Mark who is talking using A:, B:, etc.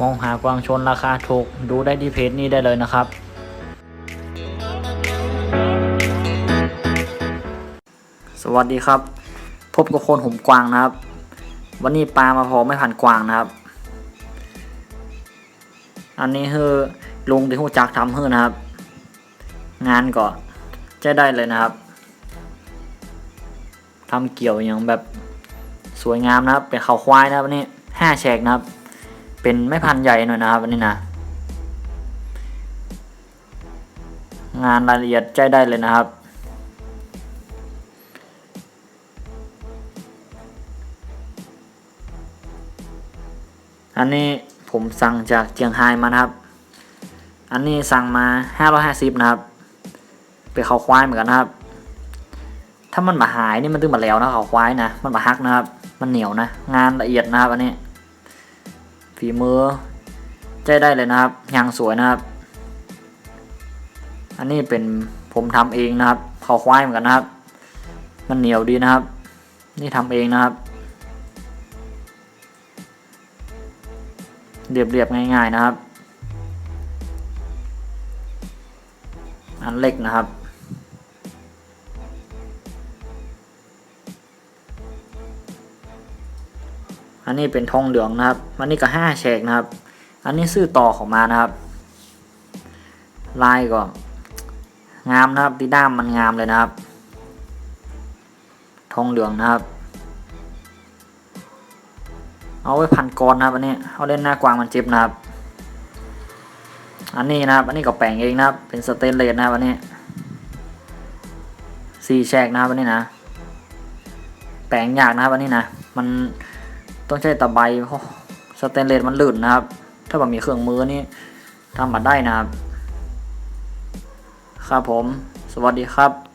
A: มองหากวางชนราคาถูก ดูได้ที่เพจนี้ได้เลยนะครับ สวัสดีครับ พบกับคนหุมกวางนะครับ วันนี้ปลามาพอไม่ผ่านกวางนะครับ อันนี้คือลุงที่หูจักทำให้นะครับ งานก็จะได้เลยนะครับทำเกี่ยวอย่างแบบสวยงามนะครับ เป็นเขาควายนะครับอันนี้ห้าแฉกนะครับ เป็นไม่พันใหญ่หน่อยนะครับอันนี้นะ งานรายละเอียดใจได้เลยนะครับ อันนี้ผมสั่งจากเจียงไฮ้มานะครับ อันนี้สั่งมา 550 นะครับเป็นเขาควายเหมือนกันนะครับ ถ้ามันมาหายนี่มันตึงมาแล้วนะเขาควายนะ มันมาฮักนะครับ มันเหนียวนะ งานละเอียดนะครับอันนี้ ฝีมือใจได้เลยนะครับยางสวยนะครับ อันนี้เป็นผมทำเองนะครับเขาควายเหมือนกันนะครับ มันเหนียวดีนะครับ นี่ทำเองนะครับ เรียบๆง่าย ๆนะครับ อันเล็กนะครับ อันนี้เป็นทองเหลืองนะครับ อันนี้ก็ห้าแฉกนะครับ อันนี้ซื้อต่อของมานะครับ ลายก็งามนะครับดีด้ามมันงามเลยนะครับ ทองเหลืองนะครับ เอาไว้พันกรนะครับ อันนี้เอาเล่นหน้ากวางมันเจ็บนะครับ อันนี้นะครับ อันนี้ก็แปลงเองนะครับ เป็นสเตนเลสนะครับอันนี้สี่แฉกนะครับอันนี้นะ แปลงยากนะครับอันนี้นะ มัน ต้องใช้ตะไบสเตนเลสมันลื่นนะครับ ถ้าแบบมีเครื่องมือนี่ทำมาได้นะครับ ครับผม สวัสดีครับ